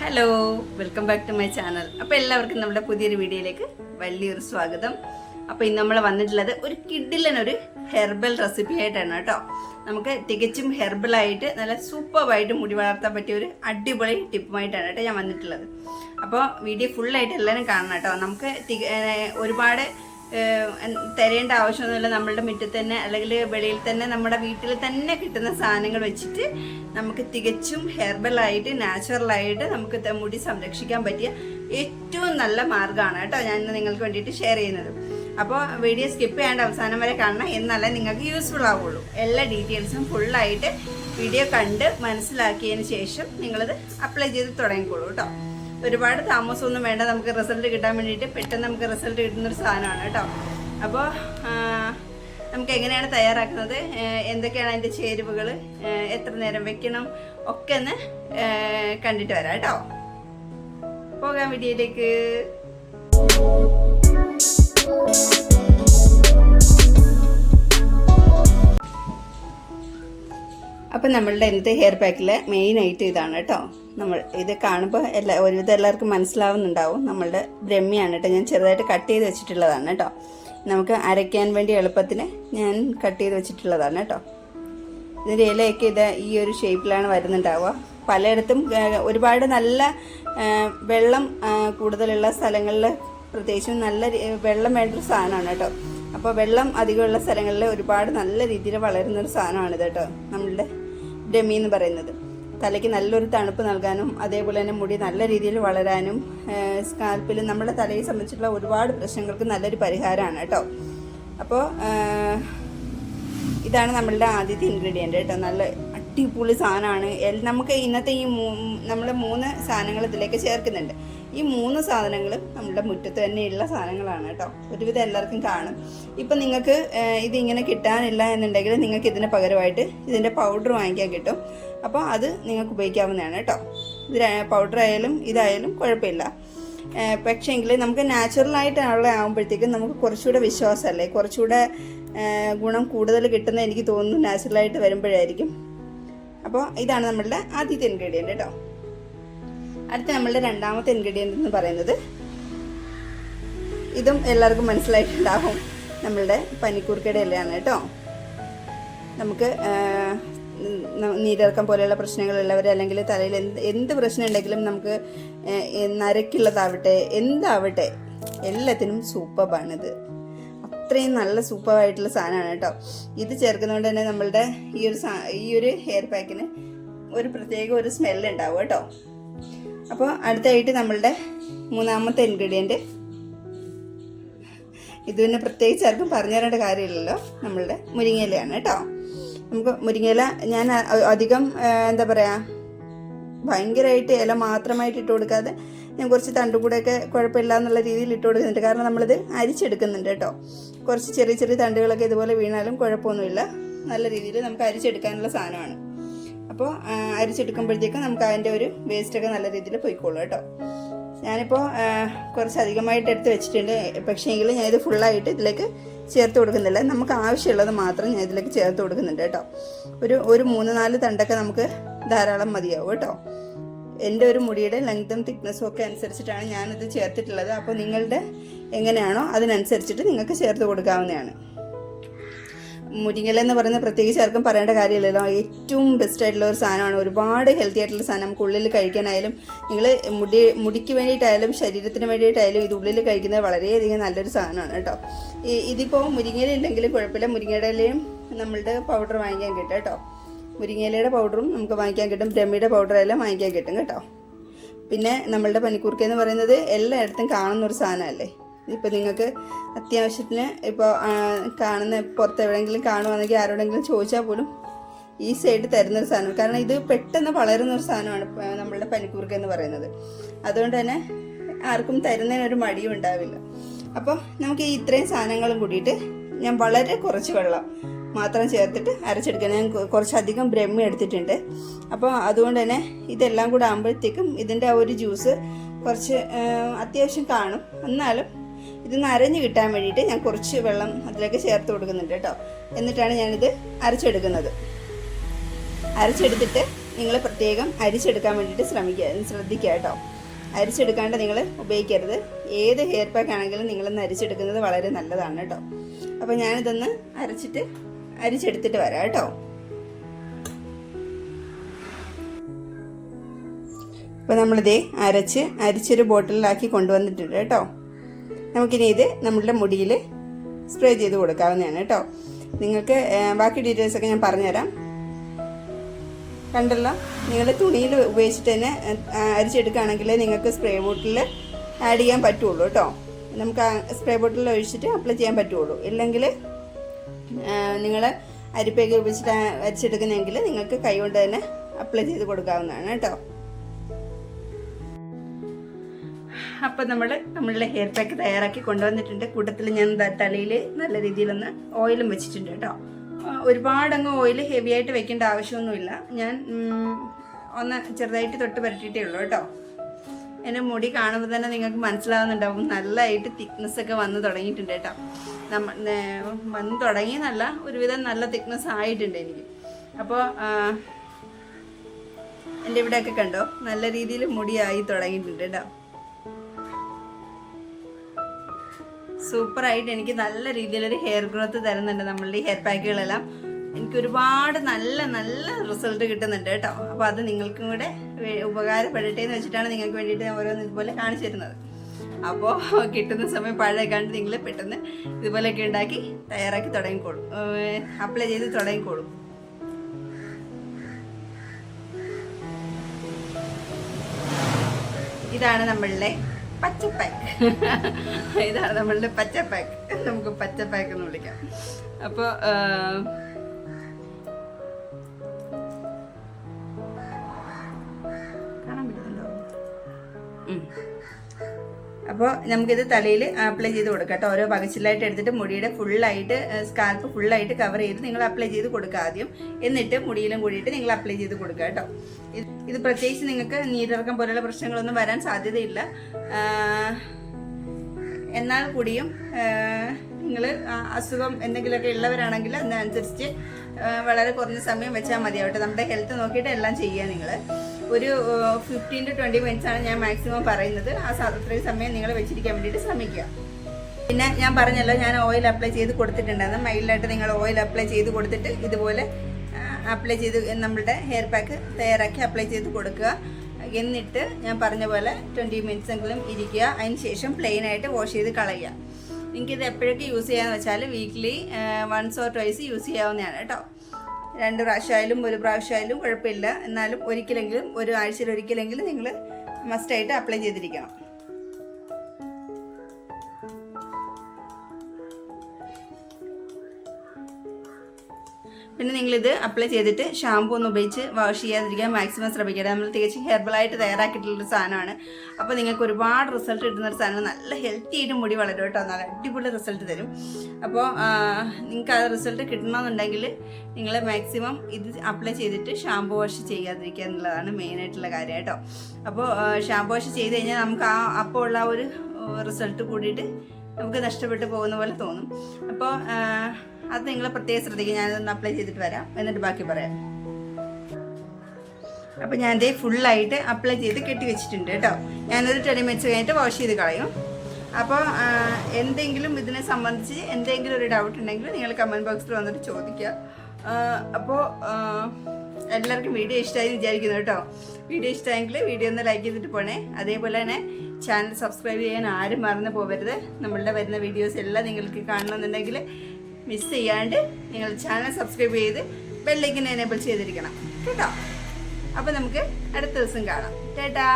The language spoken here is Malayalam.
Hello welcome back to my channel അപ്പോൾ എല്ലാവർക്കും നമ്മുടെ പുതിയൊരു വീഡിയോയിലേക്ക് വലിയൊരു സ്വാഗതം. അപ്പോൾ ഇന്ന് നമ്മൾ വന്നിട്ടുള്ളത് ഒരു കിഡിലനൊരു ഹെർബൽ റെസിപ്പി ആയിട്ടാണ് കേട്ടോ. നമുക്ക് തികച്ചും ഹെർബലായിട്ട് നല്ല സൂപ്പറായിട്ട് മുടി വളർത്താൻ പറ്റിയ ഒരു അടിപൊളി ടിപ്പുമായിട്ടാണ് കേട്ടോ ഞാൻ വന്നിട്ടുള്ളത്. അപ്പോൾ വീഡിയോ ഫുള്ളായിട്ട് എല്ലാവരും കാണണം കേട്ടോ. നമുക്ക് ഒരുപാട് തിരയേണ്ട ആവശ്യമൊന്നുമില്ല. നമ്മളുടെ മുറ്റത്ത് തന്നെ അല്ലെങ്കിൽ വെളിയിൽ തന്നെ നമ്മുടെ വീട്ടിൽ തന്നെ കിട്ടുന്ന സാധനങ്ങൾ വെച്ചിട്ട് നമുക്ക് തികച്ചും ഹെർബലായിട്ട് നാച്ചുറലായിട്ട് നമുക്ക് മുടി സംരക്ഷിക്കാൻ പറ്റിയ ഏറ്റവും നല്ല മാർഗമാണ് കേട്ടോ ഞാൻ നിങ്ങൾക്ക് വേണ്ടിയിട്ട് ഷെയർ ചെയ്യുന്നത്. അപ്പോൾ വീഡിയോ സ്കിപ്പ് ചെയ്യാണ്ട് അവസാനം വരെ കാണണം. എന്നാലേ നിങ്ങൾക്ക് യൂസ്ഫുൾ ആവുള്ളൂ. എല്ലാ ഡീറ്റെയിൽസും ഫുള്ളായിട്ട് വീഡിയോ കണ്ട് മനസ്സിലാക്കിയതിന് ശേഷം നിങ്ങളത് അപ്ലൈ ചെയ്ത് തുടങ്ങിക്കോളൂ കേട്ടോ. ഒരുപാട് താമസമൊന്നും വേണ്ട നമുക്ക് റിസൾട്ട് കിട്ടാൻ വേണ്ടിയിട്ട് പെട്ടെന്ന് നമുക്ക് റിസൾട്ട് കിട്ടുന്ന ഒരു സാധനമാണ് കേട്ടോ. അപ്പോൾ നമുക്ക് എങ്ങനെയാണ് തയ്യാറാക്കുന്നത്? എന്തൊക്കെയാണ് അതിന്റെ ചേരുവകൾ എത്ര നേരം വെക്കണം? ഒക്കെ ഒന്ന് കണ്ടിട്ട് വരാം കേട്ടോ. പോകാം വീഡിയോയിലേക്ക്. അപ്പം നമ്മളുടെ ഇന്നത്തെ ഹെയർ പാക്കിലെ മെയിൻ ഐറ്റം ഇതാണ് കേട്ടോ. നമ്മൾ ഇത് കാണുമ്പോൾ എല്ലാ ഒരുവിധം എല്ലാവർക്കും മനസ്സിലാവുന്നുണ്ടാവും. നമ്മളുടെ ബ്രഹ്മിയാണ് കേട്ടോ. ഞാൻ ചെറുതായിട്ട് കട്ട് ചെയ്ത് വെച്ചിട്ടുള്ളതാണ് കേട്ടോ. നമുക്ക് അരയ്ക്കാൻ വേണ്ടി എളുപ്പത്തിന് ഞാൻ കട്ട് ചെയ്ത് വെച്ചിട്ടുള്ളതാണ് കേട്ടോ. ഇതിന്റെ ഇലയൊക്കെ ഇത് ഈ ഒരു ഷേപ്പിലാണ് വരുന്നുണ്ടാവുക. പലയിടത്തും ഒരുപാട് നല്ല വെള്ളം കൂടുതലുള്ള സ്ഥലങ്ങളിൽ പ്രത്യേകിച്ചും നല്ല വെള്ളം വേണ്ടൊരു സാധനമാണ് കേട്ടോ. അപ്പോൾ വെള്ളം അധികമുള്ള സ്ഥലങ്ങളിൽ ഒരുപാട് നല്ല രീതിയിൽ വളരുന്ന ഒരു സാധനമാണിത് കേട്ടോ നമ്മളുടെ ഡെമി എന്ന് പറയുന്നത്. തലയ്ക്ക് നല്ലൊരു തണുപ്പ് നൽകാനും അതേപോലെ തന്നെ മുടി നല്ല രീതിയിൽ വളരാനും സ്കാൽപ്പിൽ നമ്മുടെ തലയെ സംബന്ധിച്ചിട്ടുള്ള ഒരുപാട് പ്രശ്നങ്ങൾക്ക് നല്ലൊരു പരിഹാരമാണ് കേട്ടോ. അപ്പോൾ ഇതാണ് നമ്മളുടെ ആദ്യത്തെ ഇൻഗ്രീഡിയന്റ് കേട്ടോ. നല്ല അടിപൊളി സാധനമാണ്. നമുക്ക് ഇന്നത്തെ ഈ നമ്മൾ മൂന്ന് സാധനങ്ങൾ ഇതിലേക്ക് ചേർക്കുന്നുണ്ട്. ഈ മൂന്ന് സാധനങ്ങളും നമ്മുടെ മുറ്റത്ത് തന്നെയുള്ള സാധനങ്ങളാണ് കേട്ടോ. ഒരുവിധം എല്ലാവർക്കും കാണും. ഇപ്പം നിങ്ങൾക്ക് ഇതിങ്ങനെ കിട്ടാനില്ല എന്നുണ്ടെങ്കിൽ നിങ്ങൾക്ക് ഇതിന് പകരമായിട്ട് ഇതിന്റെ പൗഡർ വാങ്ങിക്കാൻ കിട്ടും. അപ്പോൾ അത് നിങ്ങൾക്ക് ഉപയോഗിക്കാവുന്നതാണ് കേട്ടോ. ഇത് പൗഡർ ആയാലും ഇതായാലും കുഴപ്പമില്ല. പക്ഷേങ്കിൽ നമുക്ക് നാച്ചുറലായിട്ടുള്ള ആകുമ്പോഴത്തേക്കും നമുക്ക് കുറച്ചുകൂടെ വിശ്വാസമല്ലേ? കുറച്ചുകൂടെ ഗുണം കൂടുതൽ കിട്ടുന്ന എനിക്ക് തോന്നുന്നു നാച്ചുറലായിട്ട് വരുമ്പോഴായിരിക്കും. അപ്പോൾ ഇതാണ് നമ്മളുടെ ആദ്യത്തെ ഇൻഗ്രീഡിയന്റ് കേട്ടോ അടുത്ത നമ്മളുടെ രണ്ടാമത്തെ ഇൻഗ്രീഡിയന്റ് എന്ന് പറയുന്നത് ഇതും എല്ലാവർക്കും മനസ്സിലായിട്ടുണ്ടാവും. നമ്മളുടെ പനിക്കൂർക്കയുടെ ഇലയാണ് കേട്ടോ. നമുക്ക് നീരിറക്കം പോലെയുള്ള പ്രശ്നങ്ങളുള്ളവർ അല്ലെങ്കിൽ തലയിൽ എന്ത് എന്ത് പ്രശ്നം ഉണ്ടെങ്കിലും നമുക്ക് നരക്കുള്ളതാവട്ടെ എന്താവട്ടെ എല്ലാത്തിനും സൂപ്പറാണിത് അത്രയും നല്ല സൂപ്പറായിട്ടുള്ള സാധനമാണ് കേട്ടോ. ഇത് ചേർക്കുന്നതുകൊണ്ട് തന്നെ നമ്മളുടെ ഈ ഒരു ഈ ഒരു ഹെയർ പാക്കിന് ഒരു പ്രത്യേക ഒരു സ്മെല്ല് ഉണ്ടാവും കേട്ടോ. അപ്പോൾ അടുത്തായിട്ട് നമ്മളുടെ മൂന്നാമത്തെ ഇൻഗ്രീഡിയന്റ് ഇത് പിന്നെ പ്രത്യേകിച്ച് ആർക്കും പറഞ്ഞു തരേണ്ട കാര്യമില്ലല്ലോ. നമ്മളുടെ മുരിങ്ങയിലയാണ് കേട്ടോ. നമുക്ക് മുരിങ്ങയില ഞാൻ അധികം എന്താ പറയുക ഭയങ്കരമായിട്ട് ഇല മാത്രമായിട്ട് ഇട്ട് കൊടുക്കാതെ ഞാൻ കുറച്ച് തണ്ടും കൂടെയൊക്കെ കുഴപ്പമില്ല എന്നുള്ള രീതിയിൽ ഇട്ട് കൊടുക്കുന്നുണ്ട്. കാരണം നമ്മളിത് അരിച്ചെടുക്കുന്നുണ്ട് കേട്ടോ. കുറച്ച് ചെറിയ ചെറിയ തണ്ടുകളൊക്കെ ഇതുപോലെ വീണാലും കുഴപ്പമൊന്നുമില്ല. നല്ല രീതിയിൽ നമുക്ക് അരിച്ചെടുക്കാനുള്ള സാധനമാണ്. അപ്പോൾ അരിച്ചെടുക്കുമ്പോഴത്തേക്കും നമുക്ക് അതിന്റെ ഒരു വേസ്റ്റൊക്കെ നല്ല രീതിയിൽ പോയിക്കോളൂ കേട്ടോ. ഞാനിപ്പോൾ കുറച്ച് അധികമായിട്ട് എടുത്ത് വെച്ചിട്ടുണ്ട്. പക്ഷേങ്കിൽ ഞാനിത് ഫുള്ളായിട്ട് ഇതിലേക്ക് ചേർത്ത് കൊടുക്കുന്നില്ല. നമുക്ക് ആവശ്യമുള്ളത് മാത്രം ഞാൻ ഇതിലേക്ക് ചേർത്ത് കൊടുക്കുന്നുണ്ട് കേട്ടോ. ഒരു ഒരു മൂന്ന് നാല് തണ്ടൊക്കെ നമുക്ക് ധാരാളം മതിയാവും കേട്ടോ. എന്റെ ഒരു മുടിയുടെ ലെങ്തും തിക്നെസ്സും ഒക്കെ അനുസരിച്ചിട്ടാണ് ഞാനിത് ചേർത്തിട്ടുള്ളത്. അപ്പോൾ നിങ്ങളുടെ എങ്ങനെയാണോ അതിനനുസരിച്ചിട്ട് നിങ്ങൾക്ക് ചേർത്ത് കൊടുക്കാവുന്നതാണ്. മുരിങ്ങല എന്ന് പറയുന്നത് പ്രത്യേകിച്ച് ആർക്കും പറയേണ്ട കാര്യമില്ലല്ലോ. ഏറ്റവും ബെസ്റ്റ് ആയിട്ടുള്ള ഒരു സാധനമാണ്. ഒരുപാട് ഹെൽത്തി ആയിട്ടുള്ള സാധനം നമുക്ക് ഉള്ളിൽ കഴിക്കാനായാലും നിങ്ങൾ മുടി മുടിക്ക് വേണ്ടിയിട്ടായാലും ശരീരത്തിന് വേണ്ടിയിട്ടായാലും ഇത് ഉള്ളിൽ കഴിക്കുന്നത് വളരെയധികം നല്ലൊരു സാധനമാണ് കേട്ടോ. ഇതിപ്പോൾ മുരിങ്ങയില ഇല്ലെങ്കിലും കുഴപ്പമില്ല. മുരിങ്ങയുടെ ഇലയും നമ്മളുടെ പൗഡർ വാങ്ങിക്കാൻ കിട്ടും കേട്ടോ. മുരിങ്ങയിലയുടെ പൗഡറും നമുക്ക് വാങ്ങിക്കാൻ കിട്ടും. ബ്രഹ്മിയുടെ പൗഡറെല്ലാം വാങ്ങിക്കാൻ കിട്ടും കേട്ടോ. പിന്നെ നമ്മളുടെ പനിക്കൂർക്ക എന്ന് പറയുന്നത് എല്ലായിടത്തും കാണുന്ന ഒരു സാധനമല്ലേ? ഇപ്പോൾ നിങ്ങൾക്ക് അത്യാവശ്യത്തിന് ഇപ്പോൾ കാണുന്ന പുറത്ത് എവിടെയെങ്കിലും കാണുവാണെങ്കിൽ ആരോടെങ്കിലും ചോദിച്ചാൽ പോലും ഈ സൈഡ് തരുന്നൊരു സാധനം. കാരണം ഇത് പെട്ടെന്ന് വളരുന്ന ഒരു സാധനമാണ് നമ്മളുടെ പനിക്കൂർക്ക എന്ന് പറയുന്നത്. അതുകൊണ്ട് തന്നെ ആർക്കും തരുന്നതിനൊരു മടിയും ഉണ്ടാവില്ല. അപ്പോൾ നമുക്ക് ഈ ഇത്രയും സാധനങ്ങളും കൂടിയിട്ട് ഞാൻ വളരെ കുറച്ച് വെള്ളം മാത്രം ചേർത്തിട്ട് അരച്ചെടുക്കാൻ. ഞാൻ കുറച്ചധികം ബ്രഹ്മി എടുത്തിട്ടുണ്ട്. അപ്പോൾ അതുകൊണ്ട് തന്നെ ഇതെല്ലാം കൂടെ ആകുമ്പോഴത്തേക്കും ഇതിന്റെ ആ ഒരു ജ്യൂസ് കുറച്ച് അത്യാവശ്യം കാണും. എന്നാലും ഇത് അരഞ്ഞു കിട്ടാൻ വേണ്ടിയിട്ട് ഞാൻ കുറച്ച് വെള്ളം അതിലേക്ക് ചേർത്ത് കൊടുക്കുന്നുണ്ട് കേട്ടോ. എന്നിട്ടാണ് ഞാനിത് അരച്ചെടുക്കുന്നത്. അരച്ചെടുത്തിട്ട് നിങ്ങൾ പ്രത്യേകം അരിച്ചെടുക്കാൻ വേണ്ടിയിട്ട് ശ്രമിക്കുക ശ്രദ്ധിക്കുക കേട്ടോ. അരിച്ചെടുക്കാണ്ട് നിങ്ങൾ ഉപയോഗിക്കരുത്. ഏത് ഹെയർ പാക്ക് ആണെങ്കിലും നിങ്ങളൊന്ന് അരിച്ചെടുക്കുന്നത് വളരെ നല്ലതാണ് കേട്ടോ അപ്പോൾ ഞാനിതൊന്ന് അരച്ചിട്ട് അരിച്ചെടുത്തിട്ട് വരാം കേട്ടോ അപ്പോൾ നമ്മളിതേ അരച്ച് അരിച്ചൊരു ബോട്ടിലാക്കി കൊണ്ടുവന്നിട്ടുണ്ട് കേട്ടോ നമുക്കിനി ഇത് നമ്മളുടെ മുടിയിൽ സ്പ്രേ ചെയ്ത് കൊടുക്കാവുന്നതാണ് കേട്ടോ നിങ്ങൾക്ക് ബാക്കി ഡീറ്റെയിൽസ് ഒക്കെ ഞാൻ പറഞ്ഞുതരാം. കണ്ടല്ലോ നിങ്ങൾ തുണിയിൽ ഉപയോഗിച്ചിട്ട് തന്നെ അരിച്ചെടുക്കുകയാണെങ്കിൽ നിങ്ങൾക്ക് സ്പ്രേ ബോട്ടിൽ ആഡ് ചെയ്യാൻ പറ്റുള്ളൂ കേട്ടോ. നമുക്ക് സ്പ്രേ ബോട്ടിൽ ഒഴിച്ചിട്ട് അപ്ലൈ ചെയ്യാൻ പറ്റുള്ളൂ. ഇല്ലെങ്കിൽ നിങ്ങൾ അരിപ്പയൊക്കെ ഉപയോഗിച്ചിട്ട് അരിച്ചെടുക്കുന്നെങ്കിൽ നിങ്ങൾക്ക് കൈകൊണ്ട് തന്നെ അപ്ലൈ ചെയ്ത് കൊടുക്കാവുന്നതാണ് കേട്ടോ. അപ്പം നമ്മൾ നമ്മളുടെ ഹെയർ പാക്ക് തയ്യാറാക്കി കൊണ്ടുവന്നിട്ടുണ്ട്. കൂട്ടത്തിൽ ഞാൻ തലയിൽ നല്ല രീതിയിലൊന്ന് ഓയിലും വെച്ചിട്ടുണ്ട് കേട്ടോ. ഒരുപാടങ്ങ് ഓയിൽ ഹെവി ആയിട്ട് വെക്കേണ്ട ആവശ്യമൊന്നുമില്ല. ഞാൻ ഒന്ന് ചെറുതായിട്ട് തൊട്ട് പരട്ടിയിട്ടേ ഉള്ളൂ കേട്ടോ. എന്റെ മുടി കാണുമ്പോൾ തന്നെ നിങ്ങൾക്ക് മനസ്സിലാവുന്നുണ്ടാവും. നല്ലതായിട്ട് തിക്നെസ് ഒക്കെ വന്ന് തുടങ്ങിയിട്ടുണ്ട് കേട്ടോ. നമ്മ വന്ന് തുടങ്ങിയെന്നല്ല ഒരുവിധം നല്ല തിക്നെസ് ആയിട്ടുണ്ട് എനിക്ക്. അപ്പോൾ എന്റെ ഇവിടെയൊക്കെ കണ്ടോ? നല്ല രീതിയിൽ മുടിയായി തുടങ്ങിയിട്ടുണ്ട് കേട്ടോ. സൂപ്പറായിട്ട് എനിക്ക് നല്ല രീതിയിലൊരു ഹെയർ ഗ്രോത്ത് തരുന്നുണ്ട് നമ്മളുടെ ഈ ഹെയർ പാക്കുകളെല്ലാം എനിക്ക് ഒരുപാട് നല്ല നല്ല റിസൾട്ട് കിട്ടുന്നുണ്ട് കേട്ടോ. അപ്പോൾ അത് നിങ്ങൾക്കും കൂടെ ഉപകാരപ്പെടട്ടെ എന്ന് വെച്ചിട്ടാണ് നിങ്ങൾക്ക് വേണ്ടിയിട്ട് ഞാൻ ഓരോന്ന് ഇതുപോലെ കാണിച്ചു തരുന്നത്. അപ്പോൾ കിട്ടുന്ന സമയം പഴയക്കാണ്ട് നിങ്ങൾ പെട്ടെന്ന് ഇതുപോലെയൊക്കെ ഉണ്ടാക്കി തയ്യാറാക്കി തുടങ്ങിക്കോളും. അപ്ലൈ ചെയ്ത് തുടങ്ങിക്കോളും. ഇതാണ് നമ്മളുടെ പച്ചപ്പാക്ക്. ഇതാണ് നമ്മളുടെ പച്ചപ്പാക്ക്. നമുക്ക് പച്ചപ്പാക്ക് എന്ന് വിളിക്കാം. അപ്പോൾ. അപ്പോൾ നമുക്കിത് തലയിൽ അപ്ലൈ ചെയ്ത് കൊടുക്കാം കേട്ടോ. ഓരോ പകച്ചിലായിട്ട് എടുത്തിട്ട് മുടിയുടെ ഫുള്ളായിട്ട് സ്കാൽപ്പ് ഫുള്ളായിട്ട് കവർ ചെയ്ത് നിങ്ങൾ അപ്ലൈ ചെയ്ത് കൊടുക്കുക ആദ്യം. എന്നിട്ട് മുടിയിലും കൂടിയിട്ട് നിങ്ങൾ അപ്ലൈ ചെയ്ത് കൊടുക്കുക കേട്ടോ. ഇത് പ്രത്യേകിച്ച് നിങ്ങൾക്ക് നീരിറക്കം പോലുള്ള പ്രശ്നങ്ങളൊന്നും വരാൻ സാധ്യതയില്ല. എന്നാൽ കൂടിയും നിങ്ങൾ അസുഖം എന്തെങ്കിലുമൊക്കെ ഉള്ളവരാണെങ്കിൽ അതിനനുസരിച്ച് വളരെ കുറഞ്ഞ സമയം വെച്ചാൽ മതിയാവട്ടെ. നമ്മുടെ ഹെൽത്ത് നോക്കിയിട്ട് എല്ലാം ചെയ്യുക നിങ്ങൾ ഒരു ഫിഫ്റ്റീൻ ടു ട്വന്റി മിനിറ്റ്സ് ആണ് ഞാൻ മാക്സിമം പറയുന്നത്. ആ അത്രയും സമയം നിങ്ങൾ വെച്ചിരിക്കാൻ വേണ്ടിയിട്ട് ശ്രമിക്കുക. പിന്നെ ഞാൻ പറഞ്ഞല്ലോ ഞാൻ ഓയിൽ അപ്ലൈ ചെയ്ത് കൊടുത്തിട്ടുണ്ടായിരുന്നു. മൈൽഡായിട്ട് നിങ്ങൾ ഓയിൽ അപ്ലൈ ചെയ്ത് കൊടുത്തിട്ട് ഇതുപോലെ അപ്ലൈ ചെയ്ത് നമ്മളുടെ ഹെയർ പാക്ക് തയ്യാറാക്കി അപ്ലൈ ചെയ്ത് കൊടുക്കുക. എന്നിട്ട് ഞാൻ പറഞ്ഞ പോലെ ട്വന്റി മിനിറ്റ്സ് എങ്കിലും ഇരിക്കുക. അതിന് ശേഷം പ്ലെയിൻ ആയിട്ട് വാഷ് ചെയ്ത് കളയുക. ഇത് എപ്പോഴൊക്കെ യൂസ് ചെയ്യാന്ന് വെച്ചാൽ weekly once or twice use ചെയ്യാവുന്നതാണ് കേട്ടോ. രണ്ട് പ്രാവശ്യമായാലും ഒരു പ്രാവശ്യമായാലും കുഴപ്പമില്ല. എന്നാലും ഒരിക്കലെങ്കിലും ഒരു ആഴ്ചയിൽ ഒരിക്കലെങ്കിലും നിങ്ങൾ മസ്റ്റായിട്ട് അപ്ലൈ ചെയ്തിരിക്കണം. പിന്നെ നിങ്ങളിത് അപ്ലൈ ചെയ്തിട്ട് ഷാമ്പൂ ഒന്നും ഉപയോഗിച്ച് വാഷ് ചെയ്യാതിരിക്കാൻ മാക്സിമം ശ്രമിക്കുക നമ്മൾ തികച്ചും ഹെർബലായിട്ട് തയ്യാറാക്കിയിട്ടുള്ളൊരു സാധനമാണ്. അപ്പോൾ നിങ്ങൾക്ക് ഒരുപാട് റിസൾട്ട് കിട്ടുന്ന ഒരു സാധനം നല്ല ഹെൽത്തി ആയിട്ട് മുടി വളരും കേട്ടോ. നല്ല അടിപൊളി റിസൾട്ട് തരും. അപ്പോൾ നിങ്ങൾക്ക് ആ റിസൾട്ട് കിട്ടണമെന്നുണ്ടെങ്കിൽ നിങ്ങൾ മാക്സിമം ഇത് അപ്ലൈ ചെയ്തിട്ട് ഷാമ്പൂ വാഷ് ചെയ്യാതിരിക്കുക എന്നുള്ളതാണ് മെയിനായിട്ടുള്ള കാര്യം കേട്ടോ. അപ്പോൾ ഷാമ്പൂ വാഷ് ചെയ്ത് കഴിഞ്ഞാൽ നമുക്ക് ആ അപ്പോൾ ഉള്ള ഒരു റിസൾട്ട് കൂടിയിട്ട് നമുക്ക് നഷ്ടപ്പെട്ടു പോകുന്ന പോലെ തോന്നും. അപ്പോൾ അത് നിങ്ങൾ പ്രത്യേകം ശ്രദ്ധിക്കുക ഞാനതൊന്ന് അപ്ലൈ ചെയ്തിട്ട് വരാം. എന്നിട്ട് ബാക്കി പറയാം. അപ്പോൾ ഞാൻ ഇതേ ഫുള്ളായിട്ട് അപ്ലൈ ചെയ്ത് കെട്ടി വെച്ചിട്ടുണ്ട് കേട്ടോ. ഞാനൊരു ടെൻ മിനിറ്റ്സ് കഴിഞ്ഞിട്ട് വാഷ് ചെയ്ത് കളയും. അപ്പോൾ എന്തെങ്കിലും ഇതിനെ സംബന്ധിച്ച് എന്തെങ്കിലും ഒരു ഡൗട്ട് ഉണ്ടെങ്കിൽ നിങ്ങൾ കമന്റ് ബോക്സിൽ വന്നിട്ട് ചോദിക്കുക. അപ്പോൾ എല്ലാവർക്കും വീഡിയോ ഇഷ്ടമായി വിചാരിക്കുന്നു കേട്ടോ. വീഡിയോ ഇഷ്ടമായെങ്കിൽ വീഡിയോ ഒന്ന് ലൈക്ക് ചെയ്തിട്ട് പോണേ. അതേപോലെ തന്നെ ചാനൽ സബ്സ്ക്രൈബ് ചെയ്യാൻ ആരും മറന്നു പോകരുത് നമ്മളുടെ വരുന്ന വീഡിയോസ് എല്ലാം നിങ്ങൾക്ക് കാണണമെന്നുണ്ടെങ്കിൽ മിസ് ചെയ്യാണ്ട് നിങ്ങൾ ചാനൽ സബ്സ്ക്രൈബ് ചെയ്ത് ബെല്ലൈക്കൻ എനേബിൾ ചെയ്തിരിക്കണം. കേട്ടോ? അപ്പോൾ നമുക്ക് അടുത്ത ദിവസം കാണാം. ടാറ്റാ!